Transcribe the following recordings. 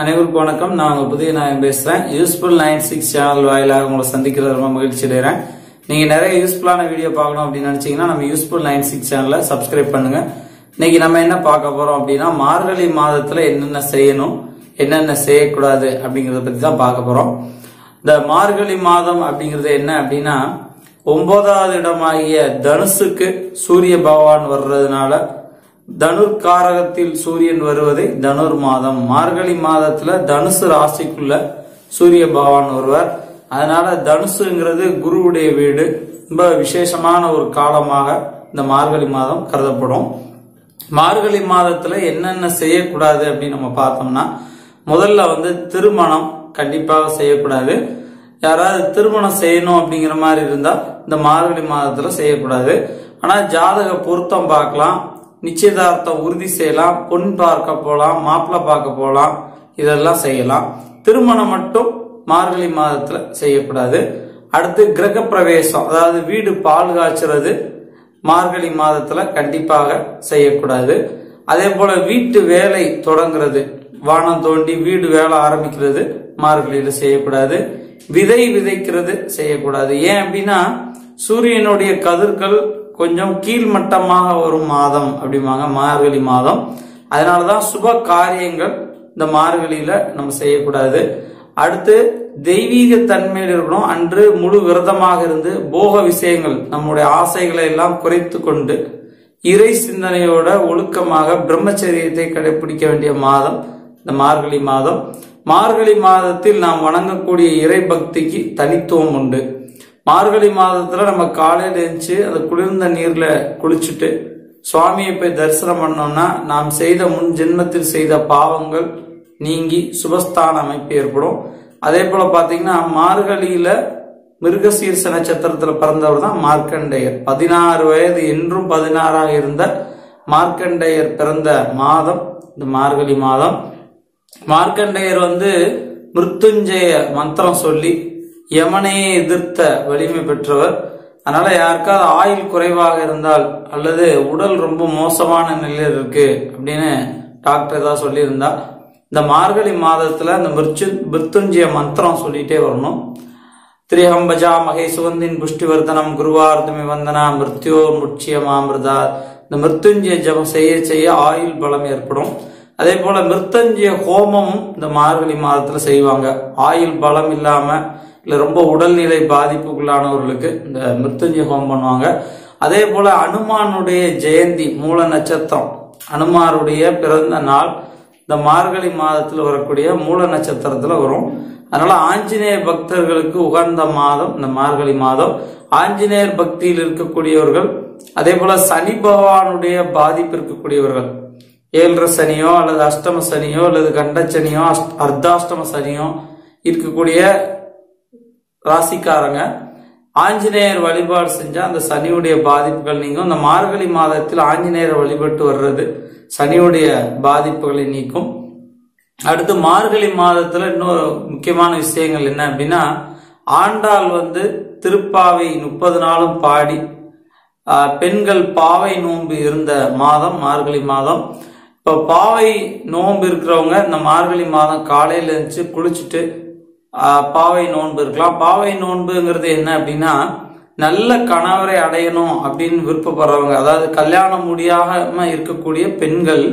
அனைவருக்கும் வணக்கம். நான் உங்க புதிய நாயன் பேசுறேன். யூஸ்ஃபுல் நைன் சிக்ஸ் சேனல் வாயிலாக உங்களை சந்திக்கிறது ரொம்ப மகிழ்ச்சி அடைகிறேன். நீங்க நிறைய யூஸ்ஃபுல்லான வீடியோ பார்க்கணும் அப்படின்னு நினைச்சீங்கன்னா நம்ம யூஸ்ஃபுல் நைன் சிக்ஸ் சேனலை சப்ஸ்கிரைப் பண்ணுங்க. இன்னைக்கு நம்ம என்ன பார்க்க போறோம் அப்படின்னா மார்கழி மாதத்துல என்னென்ன செய்யணும் என்னென்ன செய்யக்கூடாது அப்படிங்கறத பத்தி தான் பார்க்க போறோம். இந்த மார்கழி மாதம் அப்படிங்கிறது என்ன அப்படின்னா ஒன்பதாவது இடமாகிய தனுசுக்கு சூரிய பகவான் வர்றதுனால தனுர்காரகத்தில் சூரியன் வருவதை தனுர் மாதம். மார்கழி மாதத்துல தனுசு ராசிக்குள்ள சூரிய பகவான் வருவார். அதனால தனுசுங்கிறது குருவுடைய வீடு. ரொம்ப விசேஷமான ஒரு காலமாக இந்த மார்கழி மாதம் கருதப்படும். மார்கழி மாதத்துல என்னென்ன செய்யக்கூடாது அப்படின்னு நம்ம பார்த்தோம்னா முதல்ல வந்து திருமணம் கண்டிப்பாக செய்யக்கூடாது. யாராவது திருமணம் செய்யணும் அப்படிங்கிற மாதிரி இருந்தா இந்த மார்கழி மாதத்துல செய்யக்கூடாது. ஆனா ஜாதக பொருத்தம் பார்க்கலாம். நிச்சயதார்த்தம் உறுதி செய்யலாம் பொன் பார்க்க போகலாம் மாப்பிள்ளை பார்க்க போகலாம் இதெல்லாம் செய்யலாம். திருமணம் மட்டும் மார்கழி மாதத்துல செய்யக்கூடாது. அடுத்து கிரக பிரவேசம் அதாவது வீடு பால் காய்ச்சறது மார்கழி மாதத்துல கண்டிப்பாக செய்யக்கூடாது. அதே போல வீட்டு வேலை தொடங்குறது வானம் தோண்டி வீடு வேலை ஆரம்பிக்கிறது மார்கழியில செய்யக்கூடாது. விதை விதைக்கிறது செய்யக்கூடாது. ஏன் அப்படின்னா சூரியனுடைய கதிர்கள் கொஞ்சம் கீழ்மட்டமாக வரும் மாதம் அப்படிம்பாங்க மார்கழி மாதம். அதனாலதான் சுப காரியங்கள் இந்த மார்கழியில நம்ம செய்யக்கூடாது. அடுத்து தெய்வீக தன்மையில் இருக்கணும். அன்று முழு விரதமாக இருந்து போக விஷயங்கள் நம்முடைய ஆசைகளை எல்லாம் குறைத்து கொண்டு இறை சிந்தனையோட ஒழுக்கமாக பிரம்மச்சரியத்தை கடைபிடிக்க வேண்டிய மாதம் இந்த மார்கழி மாதம். மார்கழி மாதத்தில் நாம் வணங்கக்கூடிய இறை பக்திக்கு தனித்துவம் உண்டு. மார்கழி மாதத்துல நம்ம காலையில எழுந்துச்சு அந்த குளிர்ந்த நீர்ல குளிச்சுட்டு சுவாமியை போய் தரிசனம் பண்ணோம்னா நாம் செய்த முன் ஜென்மத்தில் செய்த பாவங்கள் நீங்கி சுபஸ்தான அமைப்பு ஏற்படும். அதே போல பாத்தீங்கன்னா மார்கழியில மிருகசீர்ச நட்சத்திரத்துல பிறந்தவர் தான் மார்க்கண்டேயர். பதினாறு வயது என்றும் பதினாறாக இருந்த மார்க்கண்டேயர் பிறந்த மாதம் இந்த மார்கழி மாதம். மார்க்கண்டேயர் வந்து மிருத்துஞ்சய மந்திரம் சொல்லி யமனையை எதிர்த்த வலிமை பெற்றவர். அதனால யாருக்காவது ஆயுள் குறைவாக இருந்தால் அல்லது உடல் ரொம்ப மோசமான நிலையில் இருக்கு அப்படின்னு டாக்டர் ஏதாவது சொல்லியிருந்தா இந்த மார்கழி மாதத்துல இந்த மிருச்சு மிருத்துஞ்சய மந்திரம் சொல்லிட்டே வரணும். திரிஹம்பஜா மகை மகேசுவந்தின் புஷ்டிவர்தனம் குருவார்த்தமி வந்தனா மிருத்யோர் முட்சியமாமிருதா இந்த மிருத்துஞ்சய ஜபம் செய்ய செய்ய ஆயுள் பலம் ஏற்படும். அதே போல மிருத்தஞ்சய ஹோமமும் இந்த மார்கழி மாதத்துல செய்வாங்க. ஆயுள் பலம் இல்லாம இல்லை ரொம்ப உடல்நிலை பாதிப்புக்குள்ளானவர்களுக்கு இந்த மிருத்துஞ்சய ஹோமம் பண்ணுவாங்க. அதே போல் அனுமானுடைய ஜெயந்தி மூல நட்சத்திரம் அனுமாருடைய பிறந்த நாள் இந்த மார்கழி மாதத்தில் வரக்கூடிய மூல நட்சத்திரத்தில் வரும். அதனால ஆஞ்சநேய பக்தர்களுக்கு உகந்த மாதம் இந்த மார்கழி மாதம். ஆஞ்சநேயர் பக்தியில் இருக்கக்கூடியவர்கள் அதே போல சனி பகவானுடைய பாதிப்பு இருக்கக்கூடியவர்கள். ஏழரை சனியோ அல்லது அஷ்டம சனியோ அல்லது கண்ட சனியோ அர்த்தாஷ்டம சனியோ இருக்கக்கூடிய ராசிக்காரங்க. ஆஞ்சநேயர் வழிபாடு செஞ்சா அந்த சனியுடைய பாதிப்புகள் நீங்கும். இந்த மார்கழி மாதத்தில் ஆஞ்சநேயர் வழிபட்டு வர்றது சனியுடைய பாதிப்புகளை நீக்கும். அடுத்து மார்கழி மாதத்துல இன்னொரு முக்கியமான விஷயங்கள் என்ன அப்படின்னா ஆண்டாள் வந்து திருப்பாவை முப்பது நாளும் பாடி பெண்கள் பாவை நோன்பு இருந்த மாதம் மார்கழி மாதம். இப்போ பாவை நோன்பு இருக்கிறவங்க இந்த மார்கழி மாதம் காலையில் இருந்துச்சு குளிச்சுட்டு பாவை நோன்பு இருக்கலாம். பாவை நோன்புங்கிறது என்ன அப்படின்னா நல்ல கணவரை அடையணும் அப்படின்னு விருப்பப்படுறவங்க அதாவது கல்யாணம் முடியாம இருக்கக்கூடிய பெண்கள்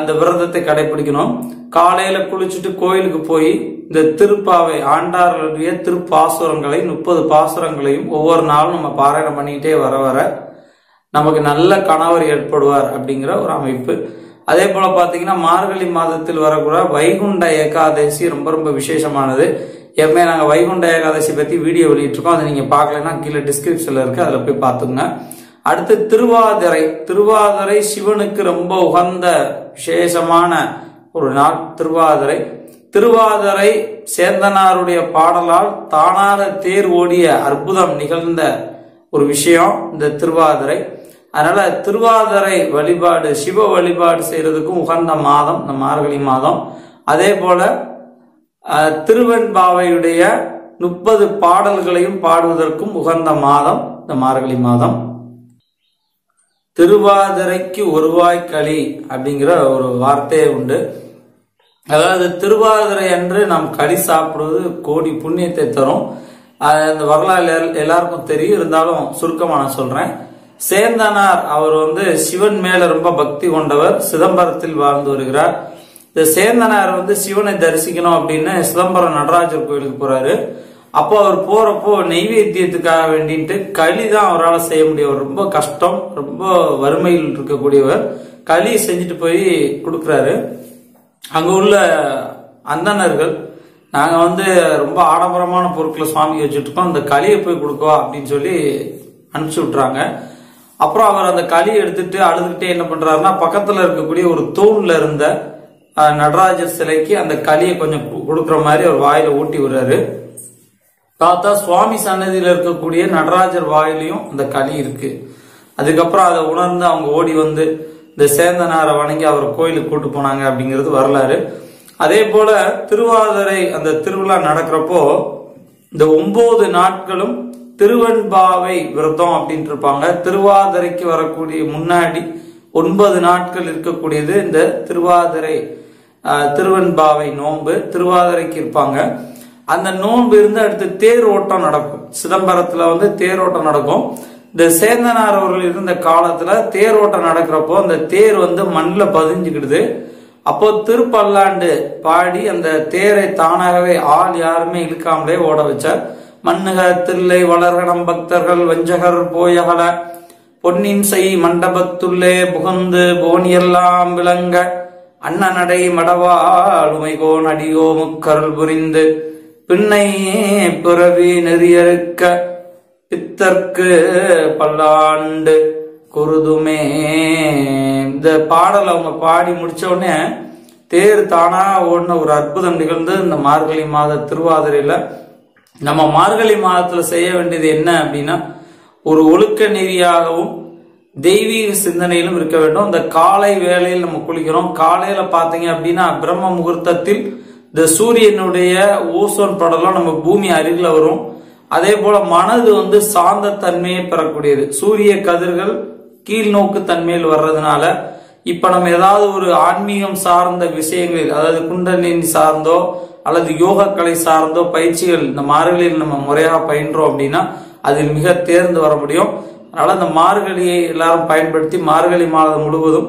இந்த விரதத்தை கடைபிடிக்கணும். காலையில குளிச்சுட்டு கோயிலுக்கு போய் இந்த திருப்பாவை ஆண்டார்களுடைய திருப்பாசுரங்களை முப்பது பாசுரங்களையும் ஒவ்வொரு நாளும் நம்ம பாராயணம் பண்ணிக்கிட்டே வர வர நமக்கு நல்ல கணவர் ஏற்படுவார் அப்படிங்கிற ஒரு அமைப்பு. அதே போல பாத்தீங்கன்னா மார்கழி மாதத்தில் வரக்கூட வைகுண்ட ஏகாதசி ரொம்ப ரொம்ப விசேஷமானது. எப்பவுமே நாங்கள் வைகுண்ட ஏகாதசி பத்தி வீடியோ வெளியிட்டிருக்கோம். அதை நீங்க பார்க்கலன்னா கீழே டிஸ்கிரிப்ஷன்ல இருக்கு. அதுல போய் பாத்துங்க அடுத்து திருவாதிரை. திருவாதிரை சிவனுக்கு ரொம்ப உகந்த விசேஷமான ஒரு நாள் திருவாதிரை. திருவாதிரை சேந்தனாருடைய பாடலால் தானாக தேர் ஓடிய அற்புதம் நிகழ்ந்த ஒரு விஷயம் இந்த திருவாதிரை. அதனால திருவாதிரை வழிபாடு சிவ வழிபாடு செய்யறதுக்கும் உகந்த மாதம் இந்த மார்கழி மாதம். அதே போல திருவெண்பாவையுடைய முப்பது பாடல்களையும் பாடுவதற்கும் உகந்த மாதம் இந்த மார்கழி மாதம். திருவாதிரைக்கு ஒருவாய் களி அப்படிங்கிற ஒரு வார்த்தையே உண்டு. அதாவது திருவாதிரை அன்று நாம் களி சாப்பிடுவது கோடி புண்ணியத்தை தரும். அந்த வரலாறு எல்லாருக்கும் தெரியும். இருந்தாலும் சுருக்கமாக நான் சொல்றேன். சேந்தனார் அவர் வந்து சிவன் மேல ரொம்ப பக்தி கொண்டவர் சிதம்பரத்தில் வாழ்ந்து வருகிறார். இந்த சேந்தனார் வந்து சிவனை தரிசிக்கணும் அப்படின்னு சிதம்பரம் நடராஜர் கோயிலுக்கு போறாரு. அப்போ அவர் போறப்போ நெய்வேத்தியத்துக்காக வேண்டிட்டு களி தான் அவரால் செய்ய முடியும். ரொம்ப கஷ்டம் ரொம்ப வறுமையில் இருக்கக்கூடியவர். களி செஞ்சுட்டு போய் கொடுக்குறாரு. அங்கே உள்ள அந்தணர்கள் நாங்கள் வந்து ரொம்ப ஆடம்பரமான பொருட்களை சுவாமிக்கு வச்சுட்டு இருக்கோம். அந்த களியை போய் கொடுக்கவா அப்படின்னு சொல்லி அனுப்பிச்சி விட்றாங்க அப்புறம் அவர் அந்த களி எடுத்துட்டு அழுதுகிட்டே என்ன பண்றாருன்னா பக்கத்துல இருக்கக்கூடிய ஒரு தூண்ல இருந்த நடராஜர் சிலைக்கு அந்த களியை கொஞ்சம் கொடுக்குற மாதிரி அவர் வாயில ஊட்டி விடுறாரு. பார்த்தா சுவாமி சன்னதியில இருக்கக்கூடிய நடராஜர் வாயிலையும் அந்த களி இருக்கு. அதுக்கப்புறம் அதை உணர்ந்து அவங்க ஓடி வந்து இந்த சேந்தனாரை வணங்கி அவர் கோயிலுக்கு கூட்டு போனாங்க அப்படிங்கிறது வரலாறு. அதே போல திருவாதிரை அந்த திருவிழா நடக்கிறப்போ இந்த ஒன்பது நாட்களும் திருவெண்பாவை விரதம் அப்படின்ட்டு இருப்பாங்க. திருவாதிரைக்கு வரக்கூடிய முன்னாடி ஒன்பது நாட்கள் இருக்கக்கூடியது இந்த திருவாதிரை திருவெண்பாவை நோன்பு. திருவாதிரைக்கு இருப்பாங்க. அந்த நோன்பு இருந்து அடுத்து தேர் ஓட்டம் நடக்கும். சிதம்பரத்துல வந்து தேரோட்டம் நடக்கும். இந்த சேந்தனார் அவர்கள் இருந்த காலத்துல தேரோட்டம் நடக்கிறப்போ அந்த தேர் வந்து மண்ணில் பதிஞ்சுக்கிடுது. அப்போ திருப்பல்லாண்டு பாடி அந்த தேரை தானாகவே ஆள் யாருமே இழுக்காமலே ஓட வச்சார். மண்ணுக தில்லை வளர்கடம் பக்தர்கள் வஞ்சகர் போயகல. பொன்னின் செய் மண்டபத்துள்ளே புகுந்து போனியெல்லாம் விளங்க. அண்ணனடை மடவாளுமைகோன் அடியோ முக்கருள் புரிந்து. பின்னை பிறவி நெறியறுக்க பித்தர்க்கு பல்லாண்டு குருதுமே. இந்த பாடல் அவங்க பாடி முடிச்ச உடனே தேர் தானா ஓடின ஒரு அற்புதம் நிகழ்ந்து இந்த மார்கழி மாத திருவாதிரையில நம்ம மார்கழி மாதத்துல செய்ய வேண்டியது என்ன அப்படின்னா ஒரு ஒழுக்க நெறியாகவும் தெய்வீக சிந்தனையிலும் இருக்க வேண்டும். இந்த காலை வேளையில் நம்ம குளிக்கிறோம். காலையில பாத்தீங்க அப்படின்னா பிரம்ம முகூர்த்தத்தில் இந்த சூரியனுடைய ஓசோன் படலம் நம்ம பூமி அருகில் வரும். அதே போல மனது வந்து சாந்த தன்மையை பெறக்கூடியது. சூரிய கதிர்கள் கீழ்நோக்கு தன்மையில் வர்றதுனால இப்ப நம்ம ஏதாவது ஒரு ஆன்மீகம் சார்ந்த விஷயங்களில் அதாவது குண்டலினி சார்ந்தோ அல்லது யோகக்கலை கலை சார்ந்தோ பயிற்சிகள் இந்த மார்கழியில் நம்ம முறையாக பயின்றோம் அப்படின்னா அதில் மிக தேர்ந்து வர முடியும். அதனால இந்த மார்கழியை எல்லாரும் பயன்படுத்தி மார்கழி மாதம் முழுவதும்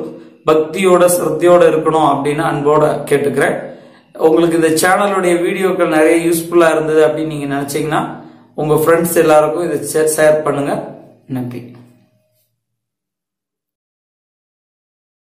பக்தியோட சிரத்தையோட இருக்கணும் அப்படின்னு அன்போட கேட்டுக்கிறேன். உங்களுக்கு இந்த சேனலுடைய வீடியோக்கள் நிறைய யூஸ்ஃபுல்லா இருந்தது அப்படின்னு நீங்க நினைச்சீங்கன்னா உங்க ஃப்ரெண்ட்ஸ் எல்லாருக்கும் இதை ஷேர் பண்ணுங்க. நன்றி.